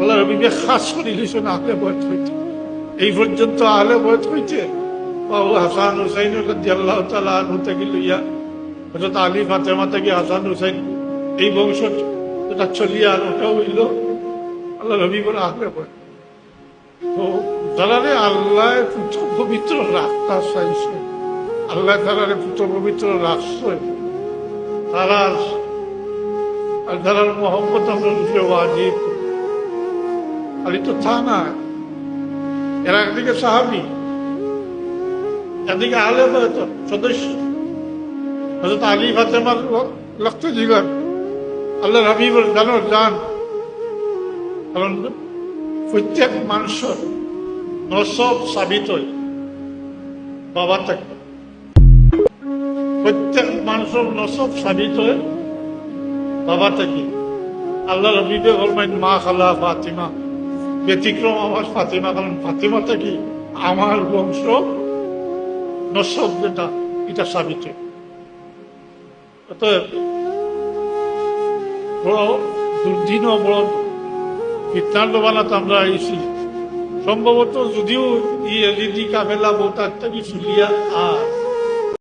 আল্লাহ রবিকে খাস লিখছেন আহলে বয়স হইতে এই পর্যন্ত আহলে বয়স হইতে বাবু হাসান হুসাইন আল্লাহ তালা আনহু থেকে লইয়া হজরত আলী ফাতেমা থেকে হাসান হুসাইন এই বংশ যেটা চলিয়া আর ওটাও হইল। আল্লাহ রবি বলে আহলে বয়স। তো যারা আল্লাহ পুত্র পবিত্র রাস্তা চাইছে। আল্লাহ তারা পুত্র পবিত্র রাখছে তারা আর যারা মোহাম্মদ আমরা ওয়াজিব। খালি তো তা না। এরা একদিকে সাহাবি, একদিকে আলে সদস্য। হয়তো আলী ফাতেমার লক্ষ্য জীবন আল্লাহ হাবিবর জানো, জান। কারণ প্রত্যেক মানুষের নসব সাবিত বাবা থেকে প্রত্যেক মানুষের নসব সাবিত বাবা থেকে আল্লাহ রবিবে মা খালা ফাতিমা। ব্যতিক্রম আমার ফাতেমা, কারণ ফাতিমা থেকে আমার বংশ নসব এটা সাবিত। অতএব বড় দুর্দিন বানাতে আমরা আইছি সম্ভবত যদিও ই এলইডি কাফেলা বোতার থেকে শুলিয়া আর